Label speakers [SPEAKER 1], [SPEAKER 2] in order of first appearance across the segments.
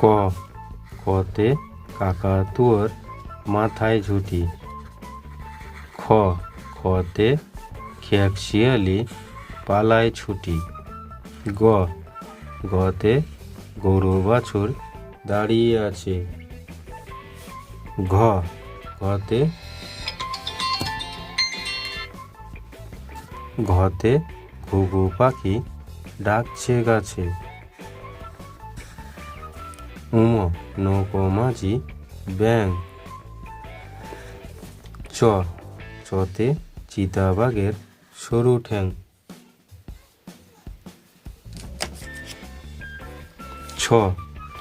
[SPEAKER 1] ক, কতে কাকাতুয়ার মাথায় ঝুঁটি। খ খতে খেক শিয়ালি পালায় ছুটি। গ, গতে গরু বাছুর দাঁড়িয়ে আছে। ঘ ঘতে ঘতে ঘুঘু পাখি ডাকছে গাছে। উম নৌকো মাঝি ব্যাং চ চতে চিতাবাঘের সরু ঠ্যাং ছ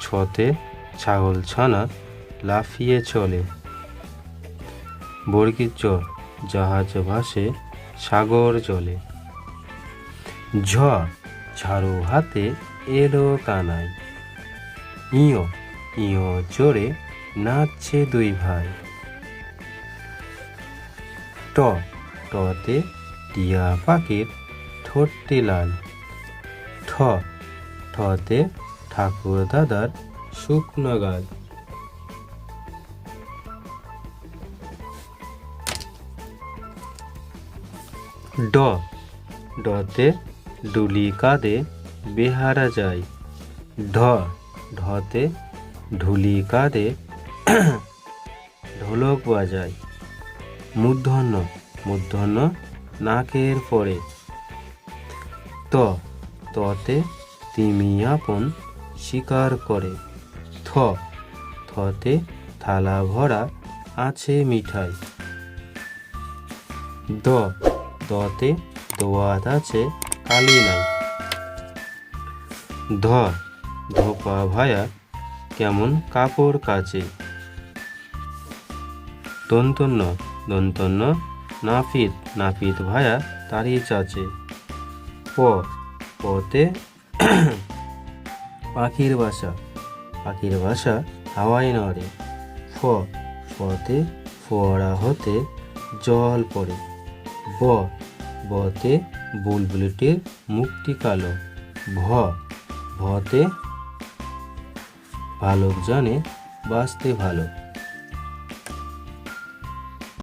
[SPEAKER 1] ছতে ছাগল ছানা লাফিয়ে চলে বর্গীর জ জাহাজ ভাসে সাগর জলে ঝ ঝাড়ু হাতে এলো কানাই ইয় ইয় জোরে নাচছে দুই ভাই। ট, টতে টিয়া পাখির ঠোঁটটি লাল ঠ, ঠতে ঠাকুর দাদার শুকনো গাল। ড, ডতে ডুলি কাঁদে বেহারা যায়। ঢ ঢতে ঢুলি কাঁদে ঢোলক বাজায়। মূর্ধন্য মূর্ধন্য নাকের পরে। ত, ততে তিমি আপন শিকার করে। থ, থতে থালা ভরা আছে মিঠাই। দ দতে দোয়াত আছে কালি নাই। ধ ধোপা ভায়া কেমন কাপড় কাচে? দন্তন্য দন্তন্য নাপিত নাপিত ভায়া তারি চাচে। প, পতে পাখির বাসা পাখির বাসা হাওয়ায় নড়ে। ফ ফতে ফোয়ারা হতে জল পড়ে। ব, বতে বুলবুলিটির মুক্তি কালো। ভ ভতে ভালুক জানে বাঁচতে ভালো।